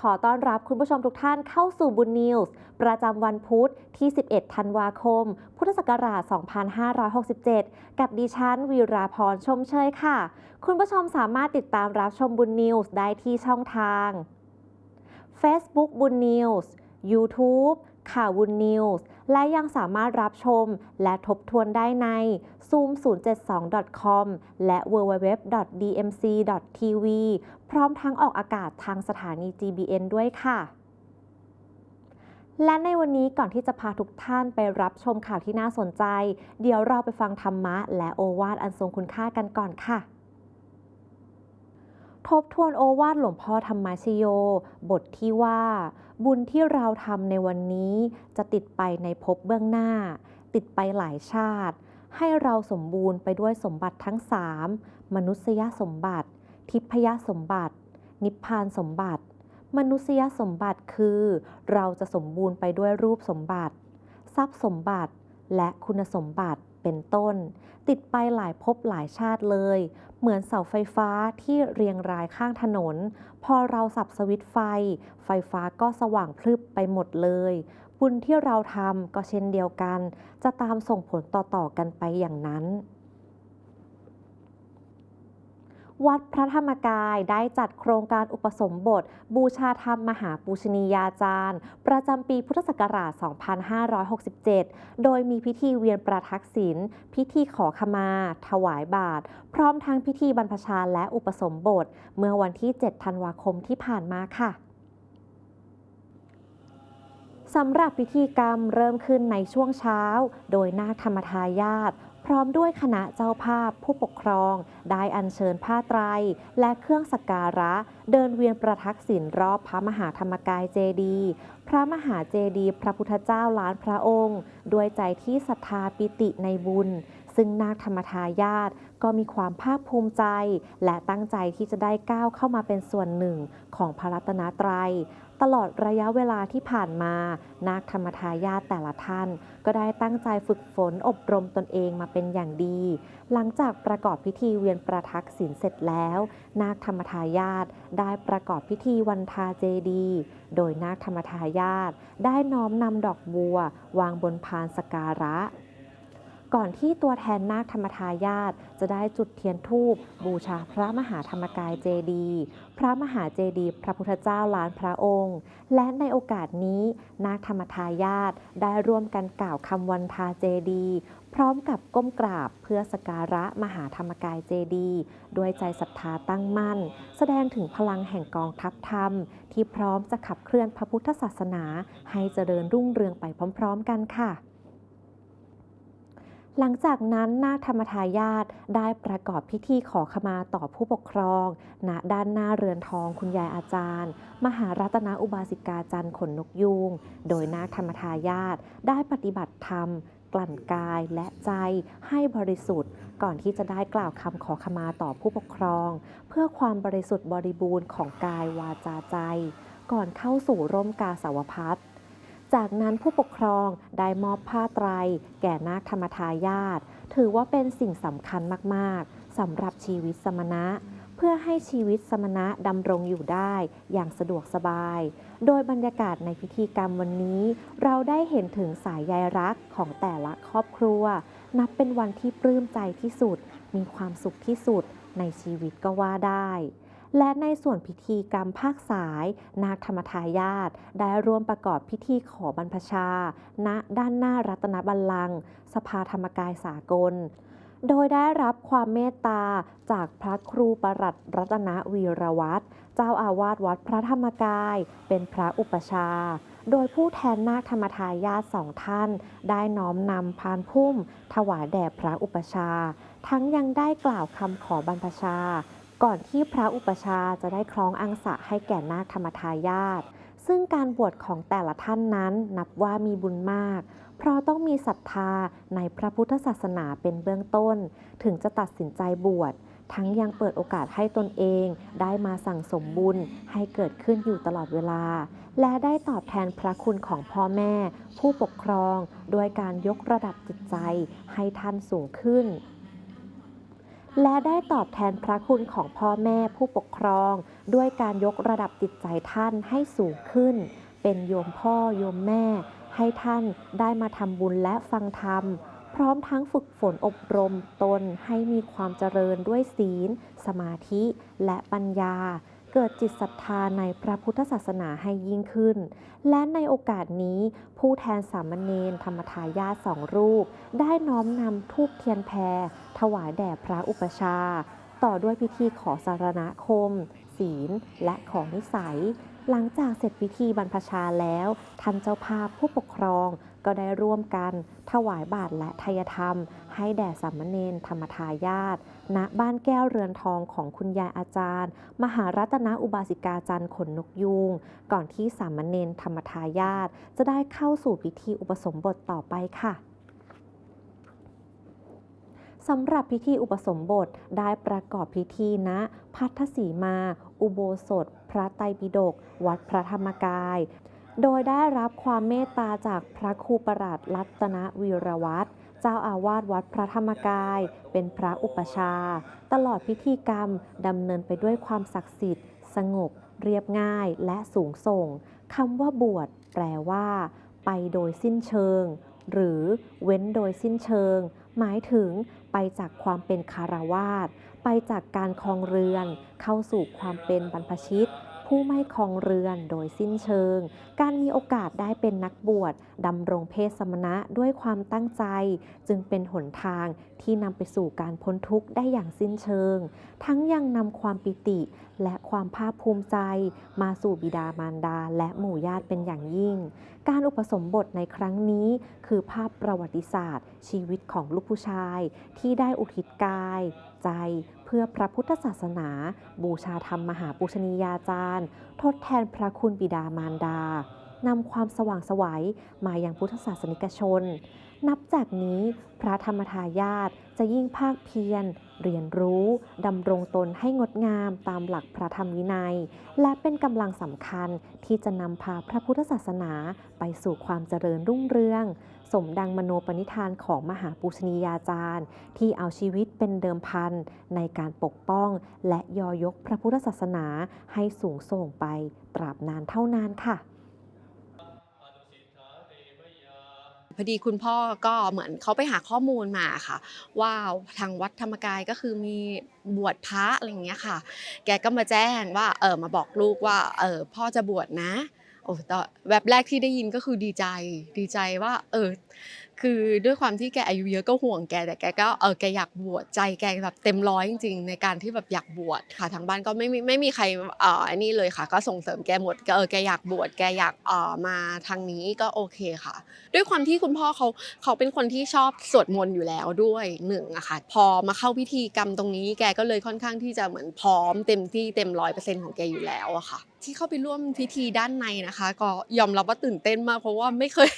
ขอต้อนรับคุณผู้ชมทุกท่านเข้าสู่บุญนิวส์ประจำวันพุธที่ 11 ธันวาคม พุทธศักราช 2567 กับดิฉันวีราพรชมเชยค่ะ คุณผู้ชมสามารถติดตามรับชมบุญนิวส์ได้ที่ช่องทาง Facebook บุญนิวส์ YouTube ข่าวบุญนิวส์และยังสามารถรับชมและทบทวนได้ใน zoom072.com และ www.dmc.tv ร้อมทั้งออกอากาศทางสถานี GBN ด้วยค่ะ และในวันนี้ก่อนที่จะพาทุกท่านไปรับชมข่าวที่น่าสนใจ เดี๋ยวเราไปฟังธรรมะ และโอวาทอันทรงคุณค่ากันก่อนค่ะทบทวนโอวาทหลวงพ่อธรรมชโย บทที่ว่า บุญที่เราทำในวันนี้จะติดไปในภพเบื้องหน้า ติดไปหลายชาติ ให้เราสมบูรณ์ไปด้วยสมบัติทั้งสามมนุษยสมบัติ ทิพยสมบัติ นิพพานสมบัติ มนุษยสมบัติคือ เราจะสมบูรณ์ไปด้วยรูปสมบัติ ทรัพย์สมบัติ และคุณสมบัติเป็นต้น ติดไปหลายภพหลายชาติเลย เหมือนเสาไฟฟ้าที่เรียงรายข้างถนน พอเราสับสวิตไฟ ไฟฟ้าก็สว่างพรึบไปหมดเลย บุญที่เราทำก็เช่นเดียวกัน จะตามส่งผลต่อๆกันไปอย่างนั้น วัดพระธรรมกายได้จัดโครงการอุปสมบท บูชาธรรมมหาปูชนียาจารย์ ประจำปีพุทธศักราช 2567 โดยมีพิธีเวียนประทักษิณ พิธีขอขมา ถวายบาตรพร้อมทั้งพิธีบรรพชาและอุปสมบท เมื่อวันที่ 7 ธันวาคมที่ผ่านมาค่ะสำหรับพิธีกรรมเริ่มขึ้นในช่วงเช้า โดยนาคธรรมทายาท พร้อมด้วยคณะเจ้าภาพผู้ปกครอง ได้อัญเชิญผ้าไตร และเครื่องสักการะ เดินเวียนประทักษิณรอบพระมหาธรรมกายเจดี พระมหาเจดี พระพุทธเจ้าล้านพระองค์ ด้วยใจที่ศรัทธาปิติในบุญ ซึ่งนาคธรรมทายาทก็มีความภาคภูมิใจ และตั้งใจที่จะได้ก้าวเข้ามาเป็นส่วนหนึ่งของพระรัตนตรัย ตลอดระยะเวลาที่ผ่านมา นาคธรรมทายาทแต่ละท่าน ก็ได้ตั้งใจฝึกฝนอบรมตนเองมาเป็นอย่างดี หลังจากประกอบพิธีเวียนประทักษิณเสร็จแล้ว นาคธรรมทายาทได้ประกอบพิธีวันทาเจดี โดยนาคธรรมทายาทได้น้อมนำดอกบัว วางบนพานสการะ ก่อนที่ตัวแทนนาคธรรมทายาทจะได้จุดเทียนธูปบูชาพระมหาธรรมกายเจดี พระมหาเจดีพระพุทธเจ้าล้านพระองค์ และในโอกาสนี้นาคธรรมทายาทได้ร่วมกันกล่าวคำวันทาเจดี พร้อมกับก้มกราบเพื่อสการะมหาธรรมกายเจดีด้วยใจศรัทธาตั้งมั่น แสดงถึงพลังแห่งกองทัพธรรม ที่พร้อมจะขับเคลื่อนพระพุทธศาสนา ให้เจริญรุ่งเรืองไปพร้อม ๆ กันค่ะ หลังจากนั้นนาคธรรมทายาทได้ประกอบพิธีขอขมาต่อผู้ปกครอง ณ ด้านหน้าเรือนทองคุณยายอาจารย์ มหารัตนอุบาสิกาจันทร์ขนนกยูง โดยนาคธรรมทายาทได้ปฏิบัติธรรม กลั่นกายและใจให้บริสุทธิ์ ก่อนที่จะได้กล่าวคำขอขมาต่อผู้ปกครอง เพื่อความบริสุทธิ์บริบูรณ์ของกายวาจาใจ ก่อนเข้าสู่ร่มกาสาวพัฒน์ จากนั้นผู้ปกครองได้มอบผ้าไตร แก่นาคธรรมทายาทถือว่าเป็นสิ่งสำคัญมากๆสำหรับชีวิตสมณะ เพื่อให้ชีวิตสมณะดำรงอยู่ได้อย่างสะดวกสบาย โดยบรรยากาศในพิธีกรรมวันนี้ เราได้เห็นถึงสายใยรักของแต่ละครอบครัว นับเป็นวันที่ปลื้มใจที่สุด มีความสุขที่สุดในชีวิตก็ว่าได้ และในส่วนพิธีกรรมภาคสาย นาคธรรมทายาทได้ร่วมประกอบพิธีขอบรรพชา ณ ด้านหน้ารัตนบัลลังก์สภาธรรมกายสากล โดยได้รับความเมตตาจากพระครูประหลัดรัตนวีรวัตรเจ้าอาวาสวัดพระธรรมกาย เป็นพระอุปชาโดยผู้แทนนาคธรรมทายาทสองท่าน ได้น้อมนำพานพุ่ม ถวายแด่พระอุปชา ทั้งยังได้กล่าวคำขอบรรพชา ก่อนที่พระอุปชาจะได้คล้องอังสะให้แก่นาคธรรมทายาทซึ่งการบวชของแต่ละท่านนั้นนับว่ามีบุญมาก เพราะต้องมีศรัทธาในพระพุทธศาสนาเป็นเบื้องต้น ถึงจะตัดสินใจบวช ทั้งยังเปิดโอกาสให้ตนเองได้มาสั่งสมบุญให้เกิดขึ้นอยู่ตลอดเวลา และได้ตอบแทนพระคุณของพ่อแม่ ผู้ปกครองด้วยการยกระดับจิตใจให้ท่านสูงขึ้น และได้ตอบแทนพระคุณของพ่อแม่ผู้ปกครอง ด้วยการยกระดับจิตใจท่านให้สูงขึ้น เป็นโยมพ่อโยมแม่ ให้ท่านได้มาทำบุญและฟังธรรม พร้อมทั้งฝึกฝนอบรมตนให้มีความเจริญด้วยศีล สมาธิ และปัญญา เกิดจิตศรัทธาในพระพุทธศาสนาให้ยิ่งขึ้น และในโอกาสนี้ผู้แทนสามเณรธรรมทายาทสองรูป ได้น้อมนำทูบเทียนแพร ถวายแด่พระอุปชา ต่อด้วยพิธีขอสารณคม ศีล และของนิสัย หลังจากเสร็จพิธีบรรพชาแล้วท่านเจ้าภาพผู้ปกครอง ก็ได้ร่วมกัน ถวายบาตรและทายธรรม ให้แด่สามเณรธรรมทายาทณบ้านแก้วเรือนทองของคุณยายอาจารย์ มหารัตนอุบาสิกาจันทร์ขนนกยูงก่อนที่สามเณรธรรมทายาทจะได้เข้าสู่พิธีอุปสมบทต่อไปค่ะสำหรับพิธีอุปสมบทได้ประกอบพิธีณพัทธสีมา อุโบสถ พระไตรปิฎกวัดพระธรรมกาย โดยได้รับความเมตตาจากพระครูประหลัดรัตนวีรวัตรเจ้าอาวาสวัดพระธรรมกาย เป็นพระอุปชา ตลอดพิธีกรรมดำเนินไปด้วยความศักดิ์สิทธิ์ สงบ เรียบง่ายและสูงส่งคำว่าบวชแปลว่า ไปโดยสิ้นเชิง หรือเว้นโดยสิ้นเชิง หมายถึงไปจากความเป็นคารวาสไปจากการครองเรือน เข้าสู่ความเป็นบรรพชิต ผู้ไม่คองเรือนโดยสิ้นเชิง การมีโอกาสได้เป็นนักบวชดำรงเพศสมณะด้วยความตั้งใจ จึงเป็นหนทางที่นำไปสู่การพ้นทุกข์ได้อย่างสิ้นเชิง ทั้งยังนำความปิติและความภาคภูมิใจ มาสู่บิดามารดาและหมู่ญาติเป็นอย่างยิ่ง การอุปสมบทในครั้งนี้ คือภาพประวัติศาสตร์ ชีวิตของลูกผู้ชาย ที่ได้อุทิศกาย ใจ เพื่อพระพุทธศาสนา บูชาธรรมมหาปุชนียาจารย์ ทดแทนพระคุณบิดามารดานำความสว่างสวัยมายังพุทธศาสนิกชน นับจากนี้พระธรรมทายาทจะยิ่งภาคเพียร เรียนรู้ดำรงตนให้งดงามตามหลักพระธรรมวินัย และเป็นกำลังสำคัญที่จะนำพาพระพุทธศาสนาไปสู่ความเจริญรุ่งเรือง สมดังมโนปณิธานของมหาปุชนียาจารย์ ที่เอาชีวิตเป็นเดิมพันในการปกป้อง และยอยกพระพุทธศาสนาให้สูงส่งไปตราบนานเท่านานค่ะ พอดีคุณพ่อก็เหมือนเขาไปหาข้อมูลมาค่ะ ว่าทางวัดธรรมกายก็คือมีบวชพระอะไรอย่างเงี้ยค่ะ แกก็มาแจ้งว่าเออมาบอกลูกว่าเออพ่อจะบวชนะโอ้ตอนแวบแรกที่ได้ยินก็คือดีใจ ดีใจว่า เออ คือด้วยความที่แกอายุเยอะก็ห่วงแกแต่แกก็เออแกอยากบวชใจแกแบบเต็มร้อยจริงๆในการที่แบบอยากบวชค่ะทางบ้านก็ไม่มีไม่มีใครเอ่ออันนี้เลยค่ะ ก็ส่งเสริมแกหมดก็เออแกอยากบวชแกอยากเอ่อมาทางนี้ก็โอเคค่ะ ด้วยความที่คุณพ่อเขาเขาเป็นคนที่ชอบสวดมนต์อยู่แล้วด้วยหนึ่งอะค่ะพอมาเข้าพิธีกรรมตรงนี้แกก็เลยค่อนข้างที่จะเหมือนพร้อมเต็มที่เต็มร้อยเปอร์เซ็นต์ของแกอยู่แล้วอะค่ะ ที่เข้าไปร่วมพิธีด้านในนะคะ ก็ยอมรับว่าตื่นเต้นมาก เพราะว่าไม่เคย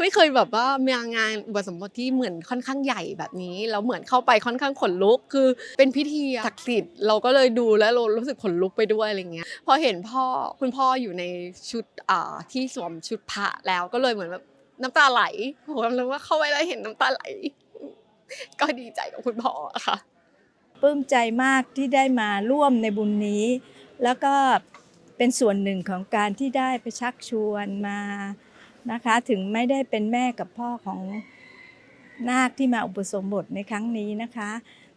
ไม่เคยแบบว่ามางานอุปสมบทที่เหมือนค่อนข้างใหญ่แบบนี้แล้วเหมือนเข้าไปค่อนข้างขนลุก คือเป็นพิธีศักดิ์สิทธิ์เราก็เลยดูแล้วเรารู้สึกขนลุกไปด้วยอะไรเงี้ยพอเห็นพ่อคุณพ่ออยู่ในชุดอ่าที่สวมชุดพระแล้วก็เลยเหมือนแบบน้ำตาไหลผมรู้ว่าเข้าไปแล้วเห็นน้ำตาไหล ก็ดีใจกับคุณพ่อค่ะปลื้มใจมากที่ได้มาร่วมในบุญนี้ แล้วก็ เป็นส่วนหนึ่งของการที่ได้ไปชักชวนมานะคะ ถึงไม่ได้เป็นแม่กับพ่อของนาคที่มาอุปสมบทในครั้งนี้นะคะ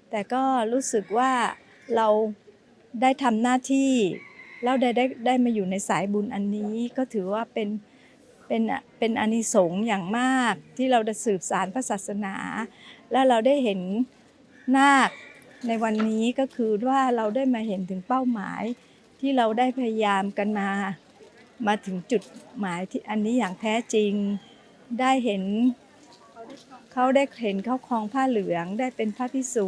แต่ก็รู้สึกว่าเราได้ทำหน้าที่แล้วได้ได้ได้มาอยู่ในสายบุญอันนี้ก็ถือว่าเป็นเป็นเป็นอานิสงส์อย่างมากที่เราได้สืบสารพระศาสนา และเราได้เห็นนาคในวันนี้ก็คือว่าเราได้มาเห็นถึงเป้าหมาย ที่เราได้พยายามกันมา มาถึงจุดหมายที่อันนี้อย่างแท้จริง ได้เห็นเขาได้เห็นเขาครองผ้าเหลืองได้เป็นพระพิสุ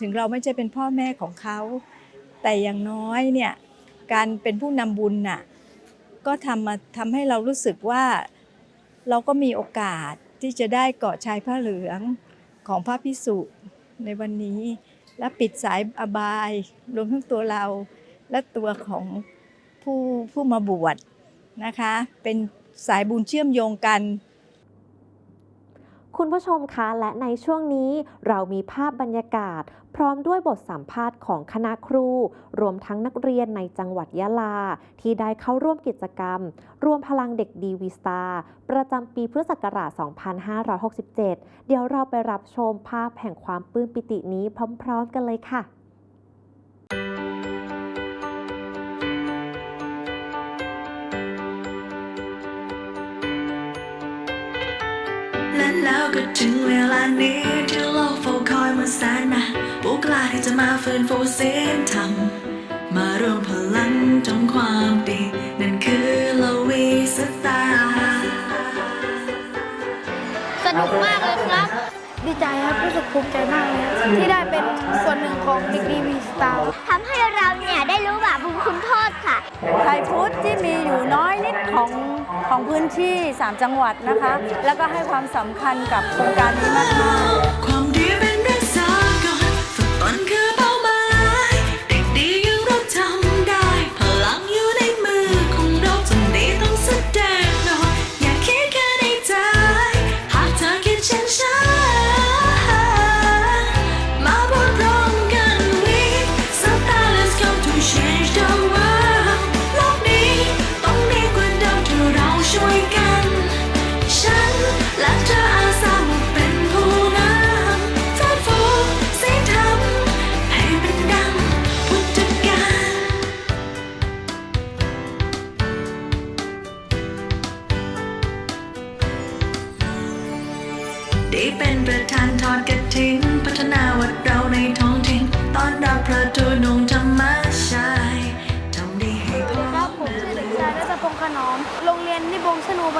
ถึงเราไม่ใช่เป็นพ่อแม่ของเขา แต่อย่างน้อยเนี่ยการเป็นผู้นำบุญน่ะก็ทำมาทำให้เรารู้สึกว่าเราก็มีโอกาสที่จะได้เกาะชายผ้าเหลืองของพระพิสุในวันนี้และปิดสายอบายรวมทั้งตัวเรา และตัวของผู้ผู้มาบวชนะคะ เป็นสายบุญเชื่อมโยงกัน คุณผู้ชมคะและในช่วงนี้เรามีภาพบรรยากาศ พร้อมด้วยบทสัมภาษณ์ของคณะครู รวมทั้งนักเรียนในจังหวัดยะลา ที่ได้เข้าร่วมกิจกรรม รวมพลังเด็กดีวีสตาประจำปีพุทธศักราช 2567 เดี๋ยวเราไปรับชมภาพแห่งความปลื้มปิตินี้พร้อม ๆ กันเลยค่ะ แล้วก็ถึงเวลานี้ที่โลกเฝ้าคอยมาแสนนานผู้กล้าที่จะมาฟื้นฟูเสียงธรรมมารวมพลังจงความดี นั่นคือลวีสตาร์สนุกมากเลยครับ ดีใจครับรู้สึกภูมิใจมากเลยครับที่ได้เป็นส่วนหนึ่งของดิกรีวีสตาร์ทำให้เราเนี่ยได้รู้บาปบุญคุณโทษค่ะ ไทยพุทธที่มีอยู่น้อยนิดของของพื้นที่ 3 จังหวัดนะคะ แล้วก็ให้ความสำคัญกับโครงการนี้มากๆ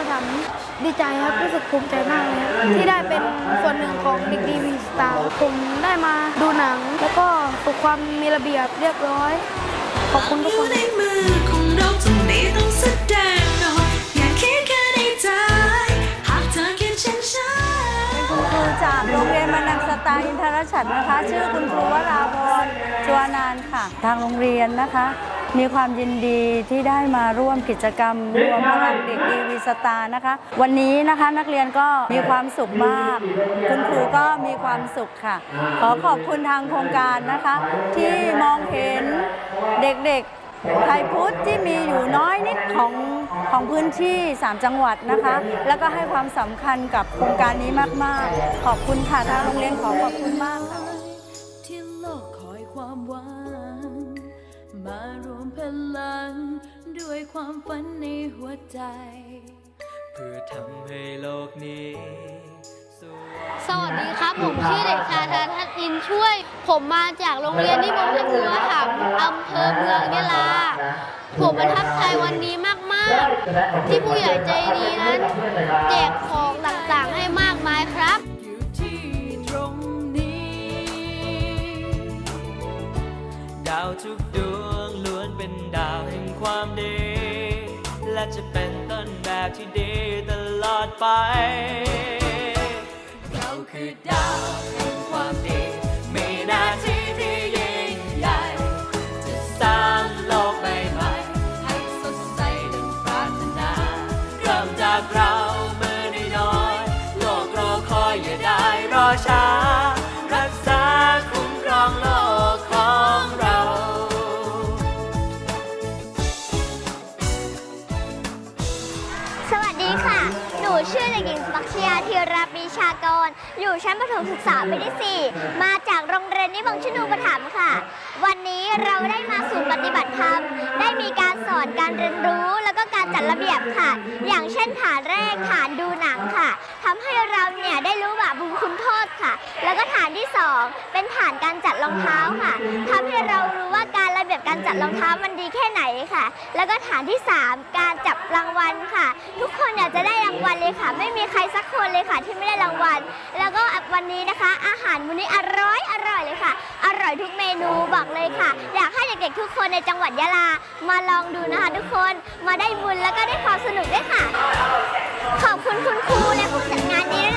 งชนูปถัมภ์ดีใจครับรู้สึกภูมิใจมากเลยครับที่ได้เป็นส่วนหนึ่งของดิกรีวีสตาร์ผมได้มาดูหนัง แล้วก็ฝึกความมีระเบียบเรียบร้อย ขอบคุณทุกอคยู่นในมือของเราจงดีต้องแสดงหน่อยอย่าคิดแค่ในใจหากเธอคิดเช่นฉันเป็นคุณครูจากโรงเรียนมานังสตาร์อินทรชัดนะคะ ชื่อคุณครูวราพรจัวนานท์ค่ะ ทางโรงเรียนนะคะ มีความยินดีที่ได้มาร่วมกิจกรรมรวมพลังเด็กดีวีสตานะคะ วันนี้นะคะนักเรียนก็มีความสุขมาก คุณครูก็มีความสุขค่ะ ขอขอบคุณทางโครงการนะคะ ที่มองเห็นเด็กๆไทยพุทธที่มีอยู่น้อยนิดของของพื้นที่ 3 จังหวัดนะคะ แล้วก็ให้ความสำคัญกับโครงการนี้มาก ๆ ขอบคุณค่ะทางโรงเรียนขอขอบคุณมากค่ะที่โลกคอยความหวังมา พลัง ด้วยความฝันในหัวใจ เพื่อทำให้โลกนี้สวย สวัสดีครับ ผมชื่อเด็กชายธนัทอินช่วย ผมมาจากโรงเรียนนิบงชนูปถัมภ์อำเภอเมืองยะลา ผมประทับใจวันนี้มากๆ ที่ผู้ใหญ่ใจดีนั้น แจกของต่างๆให้มากมายครับอยู่ที่ตรงนี้ ดาวทุกดวง เป็นดาวแห่งความดี และจะเป็นต้นแบบที่ดีตลอดไป เราคือดาวแห่งความดี อยู่ชั้นประถมศึกษาปีที่ 4 มาจากโรงเรียนนิบงชนูปถัมภ์ค่ะ วันนี้เราได้มาสู่ปฏิบัติธรรม ได้มีการสอนการเรียนรู้แล้วก็การจัดระเบียบค่ะ อย่างเช่นฐานแรกฐานดูหนังค่ะทำให้เราเนี่ยได้รู้บาปบุญคุณโทษค่ะ แล้วก็ฐานที่สองเป็นฐานการจัดรองเท้าค่ะทำให้เรารู้ว่าการ บียบการจัดรองเท้ามันดีแค่ไหนค่ะ แล้วก็ฐานที่ 3 การจับรางวัลค่ะ ทุกคนอยากจะได้รางวัลเลยค่ะ ไม่มีใครสักคนเลยค่ะ ที่ไม่ได้รางวัล แล้วก็วันนี้นะคะ อาหารมื้อนี้อร่อยอร่อยเลยค่ะ อร่อยทุกเมนูบอกเลยค่ะ อยากให้เด็กๆทุกคนในจังหวัดยะลา มาลองดูนะคะทุกคนมาได้บุญแล้วก็ได้ความสนุกด้วยค่ะ ขอบคุณคุณครูและผู้จัดงานนี้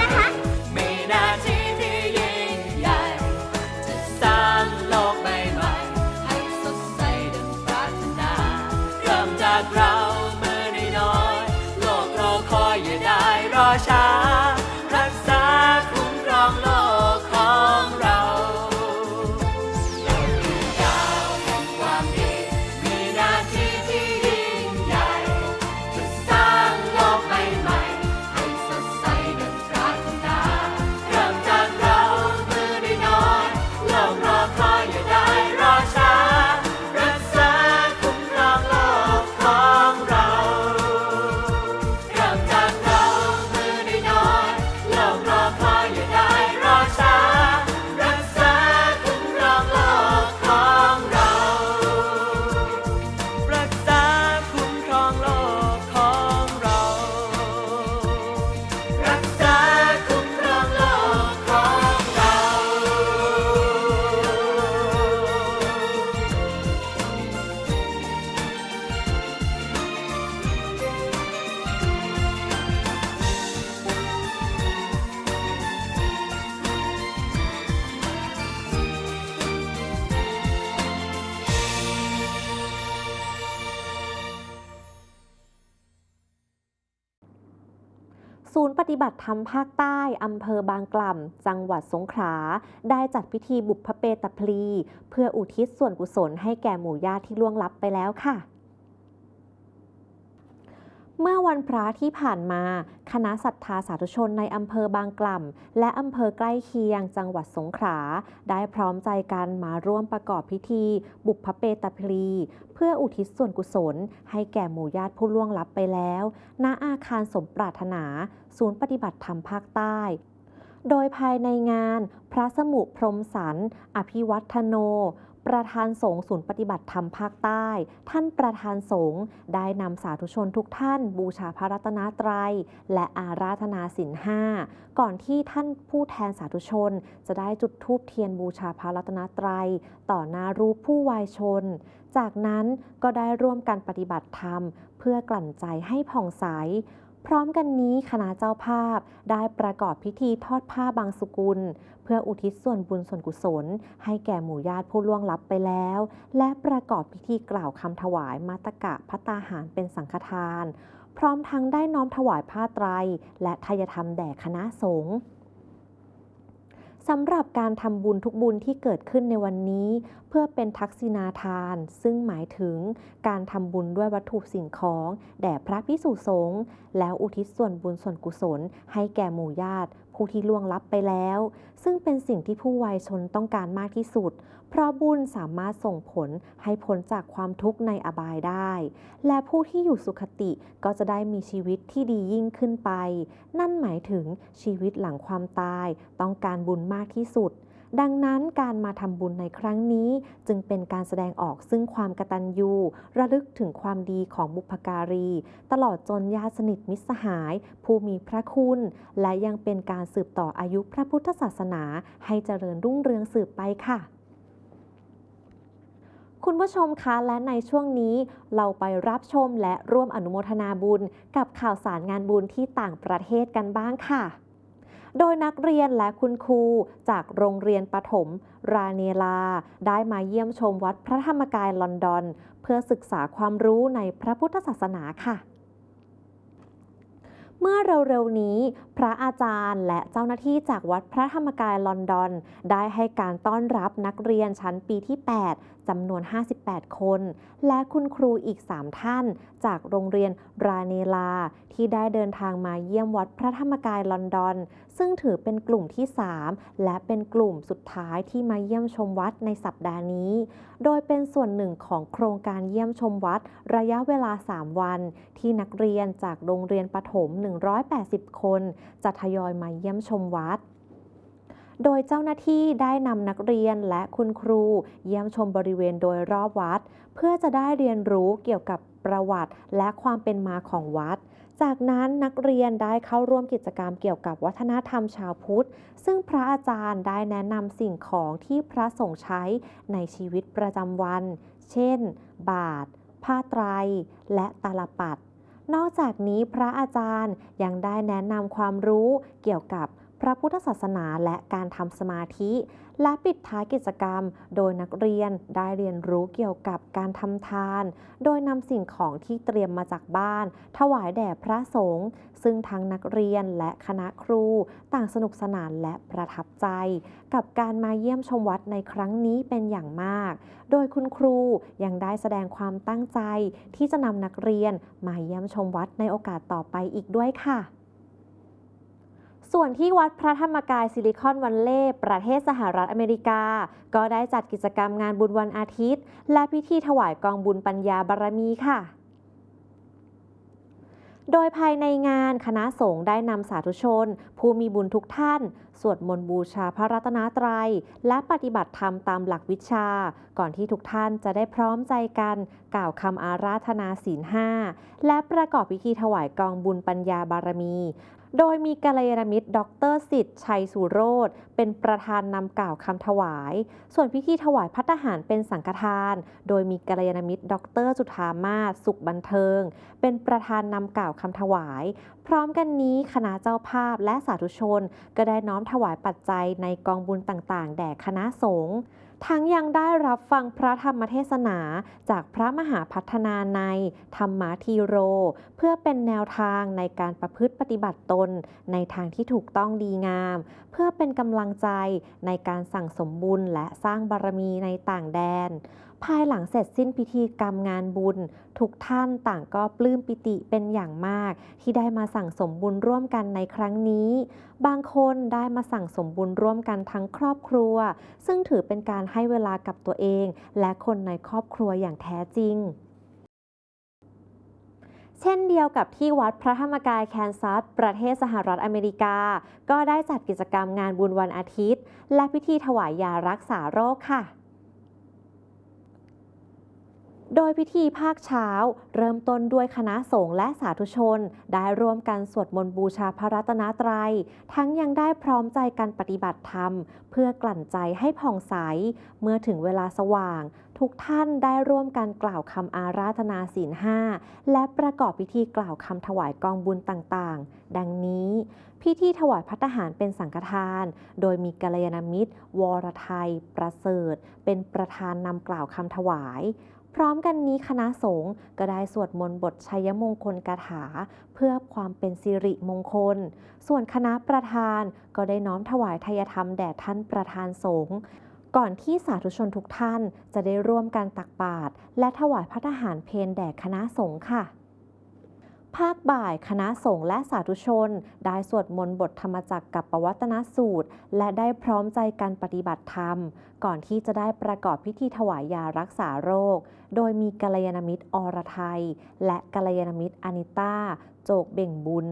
ศูนย์ปฏิบัติธรรมภาคใต้ อำเภอบางกล่ำ จังหวัดสงขลา ได้จัดพิธีบุพเพตพลี เพื่ออุทิศส่วนกุศลให้แก่หมู่ญาติที่ล่วงลับไปแล้วค่ะ เมื่อวันพระที่ผ่านมา คณะศรัทธาสาธุชนในอำเภอบางกล่ำ และอำเภอใกล้เคียงจังหวัดสงขลาได้พร้อมใจกันมาร่วมประกอบพิธี บุพเพตพลี เพื่ออุทิศส่วนกุศล ให้แก่หมู่ญาติผู้ล่วงลับไปแล้ว ณอาคารสมปรารถนา ศูนย์ปฏิบัติธรรมภาคใต้ โดยภายในงาน พระสมุพรมสัน อภิวัฒโน ประธานสงฆ์ศูนย์ปฏิบัติธรรมภาคใต้ ท่านประธานสงฆ์ได้นำสาธุชนทุกท่าน บูชาพระรัตนตรัย และอาราธนาศีลห้าก่อนที่ท่านผู้แทนสาธุชน จะได้จุดธูปเทียนบูชาพระรัตนตรัย ต่อหน้ารูปผู้วายชน จากนั้นก็ได้ร่วมกันปฏิบัติธรรม เพื่อกลั่นใจให้ผ่องใสพร้อมกันนี้คณะเจ้าภาพได้ประกอบพิธีทอดผ้าบางสุกุล เพื่ออุทิศส่วนบุญส่วนกุศล ให้แก่หมู่ญาติผู้ล่วงลับไปแล้ว และประกอบพิธีกล่าวคำถวายมาตกะพัตาหารเป็นสังฆทาน พร้อมทั้งได้น้อมถวายผ้าไตร และทายธรรมแด่คณะสงฆ์สำหรับการทำบุญทุกบุญที่เกิดขึ้นในวันนี้ เพื่อเป็นทักษิณาทาน ซึ่งหมายถึงการทำบุญด้วยวัตถุสิ่งของ แด่พระพิสุสงฆ์แล้วอุทิศส่วนบุญส่วนกุศล ให้แก่หมู่ญาติ ผู้ที่ล่วงลับไปแล้ว ซึ่งเป็นสิ่งที่ผู้วัยชนต้องการมากที่สุด เพราะบุญสามารถส่งผลให้พ้นจากความทุกข์ในอบายได้ และผู้ที่อยู่สุขติก็จะได้มีชีวิตที่ดียิ่งขึ้นไป นั่นหมายถึงชีวิตหลังความตาย ต้องการบุญมากที่สุด ดังนั้นการมาทำบุญในครั้งนี้จึงเป็นการแสดงออกซึ่งความกตัญญูระลึกถึงความดีของบุพการี ตลอดจนญาติสนิทมิตรสหาย ผู้มีพระคุณ และยังเป็นการสืบต่ออายุพระพุทธศาสนา ให้เจริญรุ่งเรืองสืบไปค่ะคุณผู้ชมคะและในช่วงนี้เราไปรับชมและร่วมอนุโมทนาบุญ กับข่าวสารงานบุญที่ต่างประเทศกันบ้างค่ะ โดยนักเรียนและคุณครูจากโรงเรียนประถมราเนลา ได้มาเยี่ยมชมวัดพระธรรมกายลอนดอน เพื่อศึกษาความรู้ในพระพุทธศาสนาค่ะเมื่อเร็วๆ นี้ พระอาจารย์และเจ้าหน้าที่จากวัดพระธรรมกายลอนดอน ได้ให้การต้อนรับนักเรียนชั้นปีที่ 8 จำนวน 58 คน และคุณครูอีก 3 ท่าน จากโรงเรียนราเนลา ที่ได้เดินทางมาเยี่ยมวัดพระธรรมกายลอนดอน ซึ่งถือเป็นกลุ่มที่ 3 และเป็นกลุ่มสุดท้ายที่มาเยี่ยมชมวัดในสัปดาห์นี้ โดยเป็นส่วนหนึ่งของโครงการเยี่ยมชมวัด ระยะเวลา 3 วัน ที่นักเรียนจากโรงเรียนประถม 180 คน จะทยอยมาเยี่ยมชมวัด โดยเจ้าหน้าที่ได้นำนักเรียนและคุณครู เยี่ยมชมบริเวณโดยรอบวัด เพื่อจะได้เรียนรู้เกี่ยวกับประวัติและความเป็นมาของวัด จากนั้นนักเรียนได้เข้าร่วมกิจกรรมเกี่ยวกับวัฒนธรรมชาวพุทธ ซึ่งพระอาจารย์ได้แนะนำสิ่งของที่พระสงฆ์ใช้ในชีวิตประจำวัน เช่น บาท ผ้าไตร และตาลปัดนอกจากนี้พระอาจารย์ยังได้แนะนำความรู้เกี่ยวกับ พระพุทธศาสนาและการทำสมาธิ และปิดท้ายกิจกรรม โดยนักเรียนได้เรียนรู้เกี่ยวกับการทำทาน โดยนำสิ่งของที่เตรียมมาจากบ้าน ถวายแด่พระสงฆ์ซึ่งทั้งนักเรียนและคณะครู ต่างสนุกสนานและประทับใจ กับการมาเยี่ยมชมวัดในครั้งนี้เป็นอย่างมาก โดยคุณครูยังได้แสดงความตั้งใจ ที่จะนำนักเรียนมาเยี่ยมชมวัดในโอกาสต่อไปอีกด้วยค่ะ ส่วนที่วัดพระธรรมกายซิลิคอนวันเล่ ประเทศสหรัฐอเมริกา ก็ได้จัดกิจกรรมงานบุญวันอาทิตย์ และพิธีถวายกองบุญปัญญาบารมีค่ะโดยภายในงานคณะสงฆ์ได้นำสาธุชน ผู้มีบุญทุกท่าน สวดมนต์บูชาพระรัตนตรัย และปฏิบัติธรรมตามหลักวิชา ก่อนที่ทุกท่านจะได้พร้อมใจกัน กล่าวคำอาราธนาศีลห้าและประกอบพิธีถวายกองบุญปัญญาบารมี โดยมีกัลยาณมิตร ดรสิทธิ์ชัยสุโรธเป็นประธานนำกล่าวคำถวาย ส่วนพิธีถวายพัฒหารเป็นสังฆทาน โดยมีกัลยาณมิตร ดรจุธามาศสุขบันเทิง เป็นประธานนำกล่าวคำถวาย พร้อมกันนี้คณะเจ้าภาพและสาธุชน ก็ได้น้อมถวายปัจจัยในกองบุญต่างๆ แด่คณะสงฆ์ ทั้งยังได้รับฟังพระธรรมเทศนาจากพระมหาพัฒนาใน ธรรมาทีโร เพื่อเป็นแนวทางในการประพฤติปฏิบัติตน ในทางที่ถูกต้องดีงาม เพื่อเป็นกำลังใจในการสั่งสมบุญและสร้างบารมีในต่างแดน ภายหลังเสร็จสิ้นพิธีกรรมงานบุญ ทุกท่านต่างก็ปลื้มปิติเป็นอย่างมาก ที่ได้มาสั่งสมบุญร่วมกันในครั้งนี้ บางคนได้มาสั่งสมบุญร่วมกันทั้งครอบครัว ซึ่งถือเป็นการให้เวลากับตัวเอง และคนในครอบครัวอย่างแท้จริงเช่นเดียวกับที่วัดพระธรรมกายแคนซัส ประเทศสหรัฐอเมริกา ก็ได้จัดกิจกรรมงานบุญวันอาทิตย์ และพิธีถวายยารักษาโรคค่ะ โดยพิธีภาคเช้า เริ่มต้นด้วยคณะสงฆ์และสาธุชน ได้ร่วมกันสวดมนต์บูชาพระรัตนตรัย ทั้งยังได้พร้อมใจกันปฏิบัติธรรม เพื่อกลั่นใจให้ผ่องใส เมื่อถึงเวลาสว่าง ทุกท่านได้ร่วมกันกล่าวคำอาราธนาศีลห้าและประกอบพิธีกล่าวคำถวายกองบุญต่างๆ ดังนี้ พิธีถวายพัตตาหารเป็นสังฆทาน โดยมีกัลยาณมิตร วรไทย ประเสริฐ เป็นประธานนำกล่าวคำถวาย พร้อมกันนี้คณะสงฆ์ก็ได้สวดมนต์บทชัยมงคลคาถา เพื่อความเป็นสิริมงคล ส่วนคณะประธานก็ได้น้อมถวายทายธรรมแด่ท่านประธานสงฆ์ก่อนที่สาธุชนทุกท่านจะได้ร่วมกันตักบาตรและถวายพระทหารเพลแด่คณะสงฆ์ค่ะ ภาคบ่ายคณะสงฆ์และสาธุชน ได้สวดมนต์บทธรรมจักรกับปวัตนสูตร และได้พร้อมใจกันปฏิบัติธรรม ก่อนที่จะได้ประกอบพิธีถวายยารักษาโรค โดยมีกัลยาณมิตรอรไทย และกัลยาณมิตรอานิต้า โจกเบ่งบุญ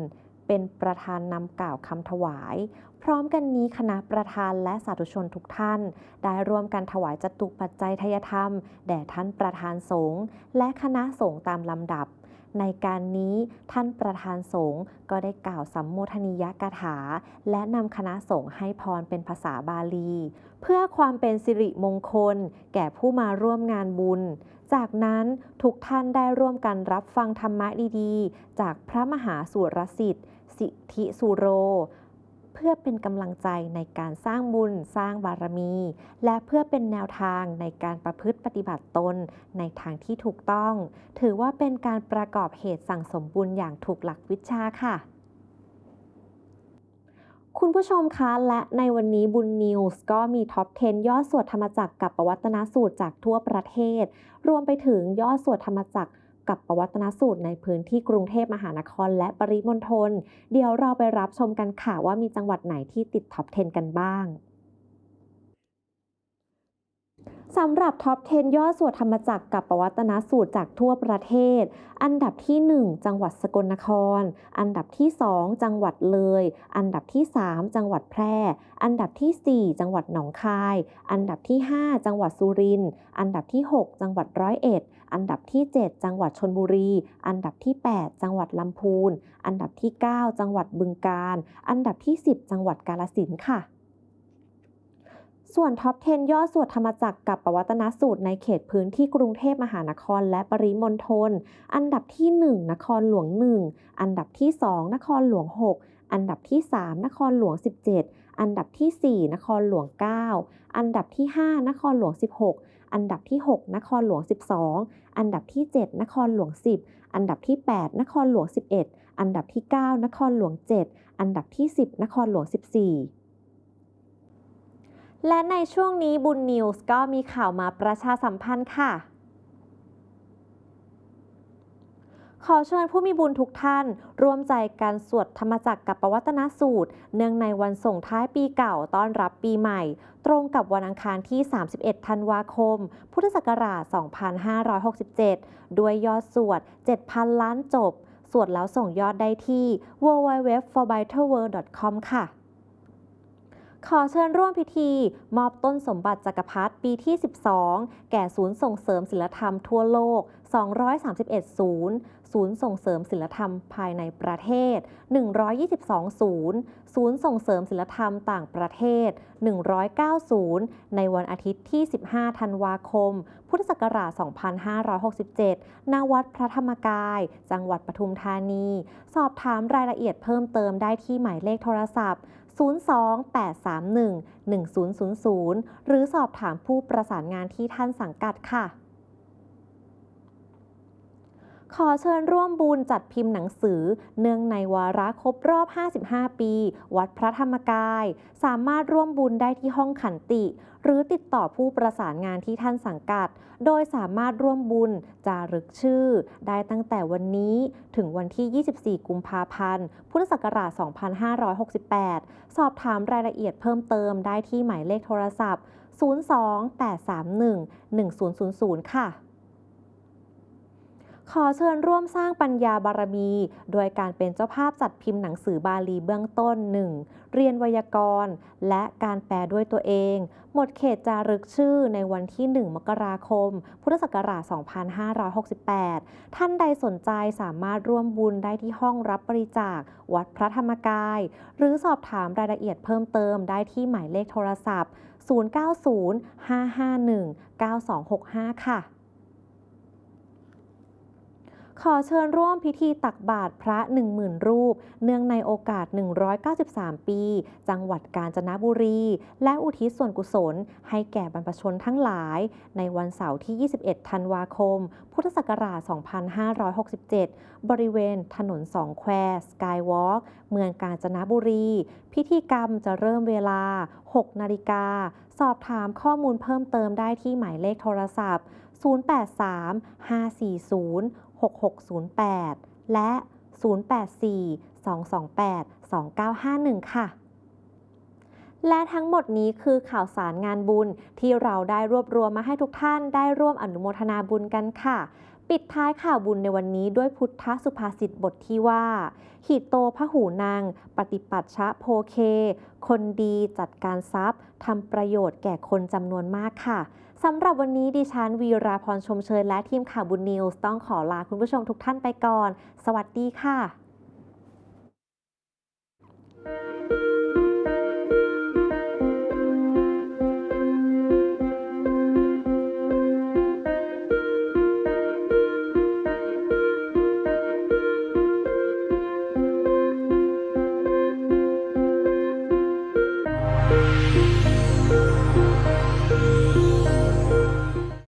เป็นประธานนำกล่าวคำถวาย พร้อมกันนี้คณะประธานและสาธุชนทุกท่าน ได้ร่วมกันถวายจตุปัจจัยทายธรรม แด่ท่านประธานสงฆ์และคณะสงฆ์ตามลำดับ ในการนี้ท่านประธานสงฆ์ก็ได้กล่าวสัมโมทนียกถา และนำคณะสงฆ์ให้พรเป็นภาษาบาลี เพื่อความเป็นสิริมงคล แก่ผู้มาร่วมงานบุญ จากนั้นทุกท่านได้ร่วมกันรับฟังธรรมะดีๆ จากพระมหาสุรสิทธิ์ สิทธิสุโร เพื่อเป็นกำลังใจในการสร้างบุญสร้างบารมี และเพื่อเป็นแนวทางในการประพฤติปฏิบัติตนในทางที่ถูกต้อง ถือว่าเป็นการประกอบเหตุสั่งสมบุญอย่างถูกหลักวิชาค่ะคุณผู้ชมคะ และในวันนี้บุญนิวส์ก็มีท็อป 10 ยอดสวดธรรมจักรกับปวัตนสูตรจากทั่วประเทศ รวมไปถึงยอดสวดธรรมจักร กับประวัตนสูตรในพื้นที่กรุงเทพมหานครและปริมณฑล เดี๋ยวเราไปรับชมกันค่ะว่ามีจังหวัดไหนที่ติดท็อป 10 กันบ้างสำหรับท็อป 10 ยอดสวดธรรมจักรกับประวัตนสูตรจากทั่วประเทศ อันดับที่ 1 จังหวัดสกลนคร อันดับที่ 2 จังหวัดเลย อันดับที่ 3 จังหวัดแพร่ อันดับที่ 4 จังหวัดหนองคาย อันดับที่ 5 จังหวัดสุรินทร์ อันดับที่ 6 จังหวัดร้อยเอ็ด อันดับที่ 7 จังหวัดชนบุรี อันดับที่ 8 จังหวัดลำพูน อันดับที่ 9 จังหวัดบึงกาฬ อันดับที่ 10 จังหวัดกาฬสินธุ์ค่ะ ส่วนท็อป 10ยอดสวดธรรมจักรกับปวัตนสูตรในเขตพื้นที่กรุงเทพมหานครและปริมณฑล อันดับที่ 1 นครหลวง 1 อันดับที่ 2 นครหลวง 6 อันดับที่ 3 นครหลวง 17 อันดับที่ 4 นครหลวง 9 อันดับที่ 5 นครหลวง 16อันดับที่ 6 นครหลวง 12 อันดับที่ 7 นครหลวง 10 อันดับที่ 8 นครหลวง 11 อันดับที่ 9 นครหลวง 7 อันดับที่ 10 นครหลวง 14และในช่วงนี้บุญนิวส์ก็มีข่าวมาประชาสัมพันธ์ค่ะ ขอเชิญผู้มีบุญทุกท่าน ร่วมใจกันสวดธรรมจักรกับปวัตนสูตร เนื่องในวันส่งท้ายปีเก่าต้อนรับปีใหม่ ตรงกับวันอังคารที่ 31 ธันวาคม พุทธศักราช 2567 ด้วยยอดสวด 7,000 ล้านจบ สวดแล้วส่งยอดได้ที่ www.forbitterworld.com ค่ะ ขอเชิญร่วมพิธี มอบต้นสมบัติจักรพรรดิปีที่ 12 แก่ศูนย์ส่งเสริมศิลธรรมทั่วโลก 231 ศูนย์ ศูนย์ส่งเสริมศิลธรรมภายในประเทศ 122 ศูนย์ ศูนย์ส่งเสริมศิลธรรมต่างประเทศ 109 ศูนย์ ในวันอาทิตย์ที่ 15 ธันวาคม พุทธศักราช 2567 ณ วัดพระธรรมกาย จังหวัดปทุมธานี สอบถามรายละเอียดเพิ่มเติมได้ที่หมายเลขโทรศัพท์ 028311000 หรือสอบถามผู้ประสานงานที่ท่านสังกัดค่ะ ขอเชิญร่วมบุญจัดพิมพ์หนังสือ เนื่องในวาระครบรอบ 55 ปี วัดพระธรรมกาย สามารถร่วมบุญได้ที่ห้องขันติ หรือติดต่อผู้ประสานงานที่ท่านสังกัด โดยสามารถร่วมบุญจารึกชื่อ ได้ตั้งแต่วันนี้ถึงวันที่ 24 กุมภาพันธ์ พุทธศักราช 2568 สอบถามรายละเอียดเพิ่มเติมได้ที่หมายเลขโทรศัพท์ 028311000 ค่ะ ขอเชิญร่วมสร้างปัญญาบารมี โดยการเป็นเจ้าภาพจัดพิมพ์หนังสือบาลีเบื้องต้น 1. เรียนไวยากรณ์ และการแปลด้วยตัวเอง หมดเขตจารึกชื่อในวันที่ 1 มกราคม พุทธศักราช 2568 ท่านใดสนใจสามารถร่วมบุญได้ที่ห้องรับบริจาค วัดพระธรรมกาย หรือสอบถามรายละเอียดเพิ่มเติมได้ที่หมายเลขโทรศัพท์ 090-551-9265 ค่ะ ขอเชิญร่วมพิธีตักบาตรพระ 10,000 รูป เนื่องในโอกาส 193 ปี จังหวัดกาญจนบุรี และอุทิศส่วนกุศล ให้แก่บรรพชนทั้งหลาย ในวันเสาร์ที่ 21 ธันวาคม พุทธศักราช 2567 บริเวณถนนสองแควสกายวอล์กเมืองกาญจนบุรี พิธีกรรมจะเริ่มเวลา 6 นาฬิกา สอบถามข้อมูลเพิ่มเติมได้ที่หมายเลขโทรศัพท์ 083 540 6608 และ 084 228 2951 ค่ะ และทั้งหมดนี้คือข่าวสารงานบุญที่เราได้รวบรวมมาให้ทุกท่านได้ร่วมอนุโมทนาบุญกันค่ะ ปิดท้ายข่าวบุญในวันนี้ด้วยพุทธสุภาษิตบทที่ว่าหิโตพหูนาง ปฏิปัชชะโพเค คนดีจัดการทรัพย์ทำประโยชน์แก่คนจำนวนมากค่ะ สำหรับวันนี้ดิฉันวีราพรชมเชยและทีมข่าวบุญนิวส์ต้องขอลาคุณผู้ชมทุกท่านไปก่อน สวัสดีค่ะ